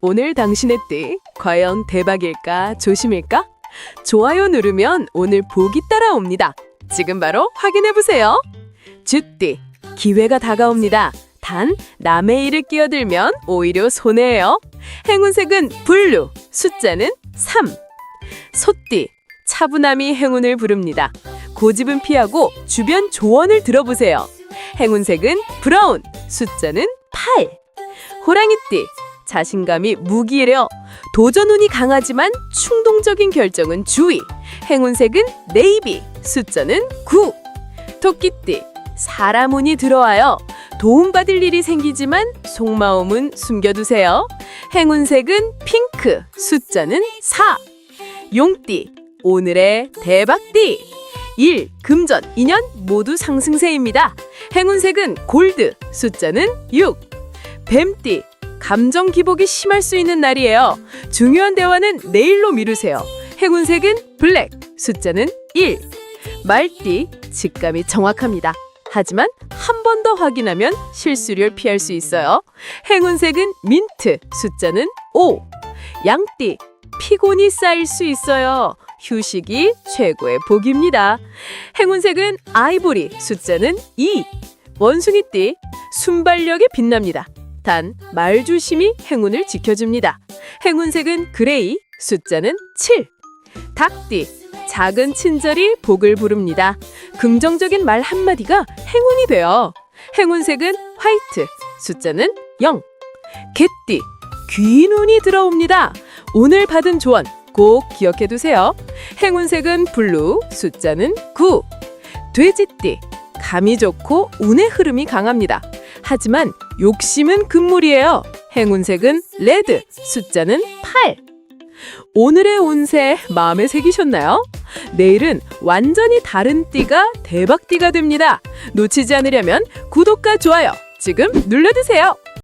오늘 당신의 띠 과연 대박일까 조심일까? 좋아요 누르면 오늘 복이 따라옵니다. 지금 바로 확인해 보세요. 주띠 기회가 다가옵니다. 단 남의 일을 끼어들면 오히려 손해예요. 행운색은 블루, 숫자는 3. 소띠 차분함이 행운을 부릅니다. 고집은 피하고 주변 조언을 들어보세요. 행운색은 브라운, 숫자는 8. 호랑이띠 자신감이 무기래요. 도전운이 강하지만 충동적인 결정은 주의. 행운색은 네이비, 숫자는 9. 토끼띠 사람 운이 들어와요. 도움받을 일이 생기지만 속마음은 숨겨두세요. 행운색은 핑크, 숫자는 4. 용띠 오늘의 대박띠 1. 금전, 인연 모두 상승세입니다. 행운색은 골드, 숫자는 6. 뱀띠 감정 기복이 심할 수 있는 날이에요. 중요한 대화는 내일로 미루세요. 행운색은 블랙, 숫자는 1. 말띠 직감이 정확합니다. 하지만 한 번 더 확인하면 실수를 피할 수 있어요. 행운색은 민트, 숫자는 5. 양띠 피곤이 쌓일 수 있어요. 휴식이 최고의 복입니다. 행운색은 아이보리, 숫자는 2. 원숭이띠 순발력이 빛납니다. 단 말조심이 행운을 지켜줍니다. 행운색은 그레이, 숫자는 7. 닭띠 작은 친절이 복을 부릅니다. 긍정적인 말 한마디가 행운이 돼요. 행운색은 화이트, 숫자는 0. 개띠 귀인 운이 들어옵니다. 오늘 받은 조언 꼭 기억해 두세요. 행운색은 블루, 숫자는 9. 돼지띠 감이 좋고 운의 흐름이 강합니다. 하지만 욕심은 금물이에요. 행운색은 레드, 숫자는 8. 오늘의 운세 마음에 새기셨나요? 내일은 완전히 다른 띠가 대박띠가 됩니다. 놓치지 않으려면 구독과 좋아요 지금 눌러주세요.